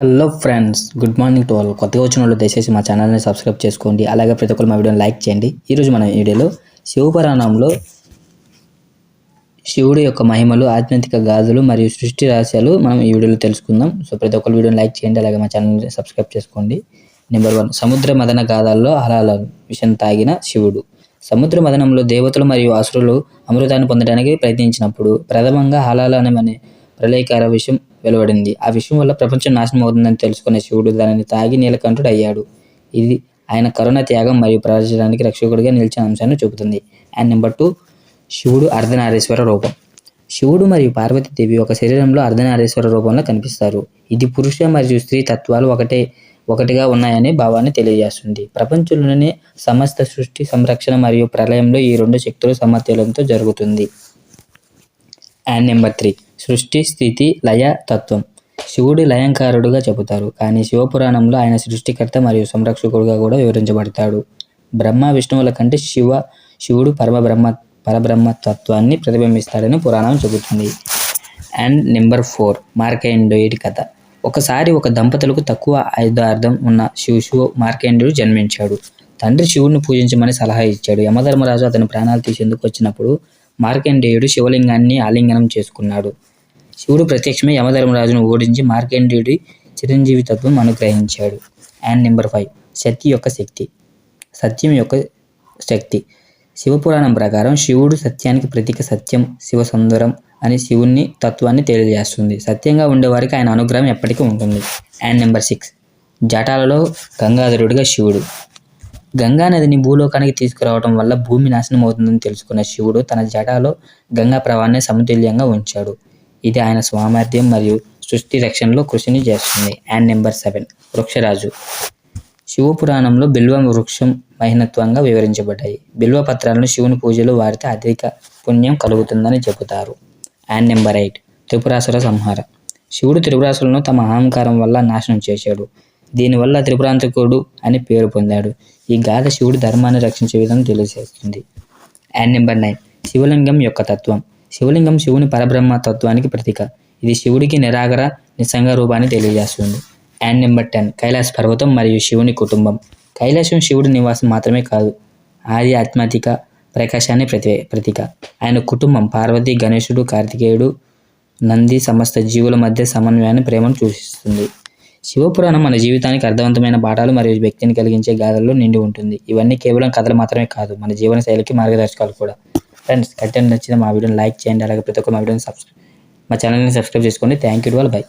Hello friends good morning to all కొత్తగా వచ్చిన వాళ్ళు దయచేసి మా ఛానల్ని సబ్స్క్రైబ్ చేసుకోండి. అలాగే ప్రతి ఒక్కరు మా వీడియోని లైక్ చేయండి. ఈరోజు మన వీడియోలో శివపురాణంలో శివుడు యొక్క మహిమలు ఆధ్యాత్మిక గాథలు మరియు సృష్టి రహస్యాలు మనం ఈ వీడియోలో తెలుసుకుందాం. సో ప్రతి ఒక్కరు వీడియోని లైక్ చేయండి అలాగే మా ఛానల్ని సబ్స్క్రైబ్ చేసుకోండి. నెంబర్ వన్ సముద్ర మదన గాథల్లో హలాల విషయం తాగిన శివుడు. సముద్ర మదనంలో దేవతలు మరియు అసురులు అమృతాన్ని పొందడానికి ప్రయత్నించినప్పుడు ప్రథమంగా హలాల అనే మన ప్రళయకార విషయం వెలువడింది. ఆ విషయం వల్ల ప్రపంచం నాశనం అవుతుందని తెలుసుకున్న శివుడు దానిని తాగి నీలకంఠుడు అయ్యాడు. ఇది ఆయన కరుణ త్యాగం మరియు ప్రవచించడానికి రక్షకుడిగా నిలిచిన అంశాన్ని చూపుతుంది. అండ్ నెంబర్ టూ శివుడు అర్ధనారీశ్వర రూపం. శివుడు మరియు పార్వతీదేవి ఒక శరీరంలో అర్ధనారీశ్వర రూపంలో కనిపిస్తారు. ఇది పురుష మరియు స్త్రీ తత్వాలు ఒకటే ఒకటిగా ఉన్నాయనే భావాన్ని తెలియజేస్తుంది. ప్రపంచంలోనే సమస్త సృష్టి సంరక్షణ మరియు ప్రళయంలో ఈ రెండు శక్తులు సమతుల్యంతో జరుగుతుంది. అండ్ నెంబర్ త్రీ సృష్టి స్థితి లయ తత్వం. శివుడు లయంకారుడుగా చెబుతారు. కానీ శివపురాణంలో ఆయన సృష్టికర్త మరియు సంరక్షకుడుగా కూడా వివరించబడతాడు. బ్రహ్మ విష్ణువుల కంటే శివ శివుడు పరమబ్రహ్మ పరబ్రహ్మ తత్వాన్ని ప్రతిబింబిస్తాడని పురాణం చెబుతుంది. అండ్ నెంబర్ ఫోర్ మార్కండేయుడి కథ. ఒకసారి ఒక దంపతులకు తక్కువ ఆయుధార్థం ఉన్న శివ మార్కండేయుడు జన్మించాడు. తండ్రి శివుడిని పూజించమని సలహా ఇచ్చాడు. యమధర్మరాజు అతని ప్రాణాలు తీసేందుకు వచ్చినప్పుడు మార్కండేయుడు శివలింగాన్ని ఆలింగనం చేసుకున్నాడు. శివుడు ప్రత్యక్షమే యమధర్మరాజును ఓడించి మార్కండేయుడి చిరంజీవి తత్వం అనుగ్రహించాడు. అండ్ నెంబర్ ఫైవ్ సత్య యొక్క శక్తి. సత్యం యొక్క శక్తి. శివపురాణం ప్రకారం శివుడు సత్యానికి ప్రతీక సత్యం శివ సుందరం అని శివుని తత్వాన్ని తెలియజేస్తుంది. సత్యంగా ఉండేవారికి ఆయన అనుగ్రహం ఎప్పటికీ ఉంటుంది. అండ్ నెంబర్ సిక్స్ జటాలలో గంగాధరుడిగా శివుడు. గంగా నదిని భూలోకానికి తీసుకురావడం వల్ల భూమి నాశనం అవుతుందని తెలుసుకున్న శివుడు తన జటాలో గంగా ప్రవాహాన్ని సమతుల్యంగా ఉంచాడు. ఇది ఆయన స్వామర్థ్యం మరియు సృష్టి రక్షణలో కృషిని చేస్తుంది. And number seven. వృక్షరాజు. శివపురాణంలో బిల్వ వృక్షం మహినత్వంగా వివరించబడ్డాయి. బిల్వ పత్రాలను శివుని పూజలో వారితే అధిక పుణ్యం కలుగుతుందని చెబుతారు. And number eight. త్రిపురాసుర సంహార. శివుడు త్రిపురాసులను తమ అహంకారం వల్ల నాశనం చేశాడు. దీనివల్ల త్రిపురాంతకుడు అని పేరు పొందాడు. ఈ గాథ శివుడు ధర్మాన్ని రక్షించే విధంగా తెలియజేస్తుంది. And number nine. శివలింగం యొక్క తత్వం. శివలింగం శివుని పరబ్రహ్మ తత్వానికి ప్రతీక. ఇది శివుడికి నిరాగర నిస్సంగ రూపాన్ని తెలియజేస్తుంది. And number ten. కైలాస పర్వతం మరియు శివుని కుటుంబం. కైలాసం శివుడి నివాసం మాత్రమే కాదు ఆది ఆత్మాతిక ప్రకాశాన్ని ప్రతి ప్రతీక. ఆయన కుటుంబం పార్వతి గణేశుడు కార్తికేయుడు నంది సమస్త జీవుల మధ్య సమన్వయాన్ని ప్రేమను సూచిస్తుంది. శివపురాణం మన జీవితానికి అర్థవంతమైన పాఠాలు మరియు వ్యక్తిని కలిగించే గాథల్లో నిండి ఉంటుంది. ఇవన్నీ కేవలం కథలు మాత్రమే కాదు మన జీవన శైలికి మార్గదర్శకాలు కూడా. ఫ్రెండ్స్ కంటెంట్ నచ్చిన మా వీడియోని లైక్ చేయండి అలాగే ప్రతి ఒక్క మా వీడియోని సబ్స్క్రైబ్ మా ఛానల్ని సబ్స్క్రైబ్ చేసుకోండి thank you to all bye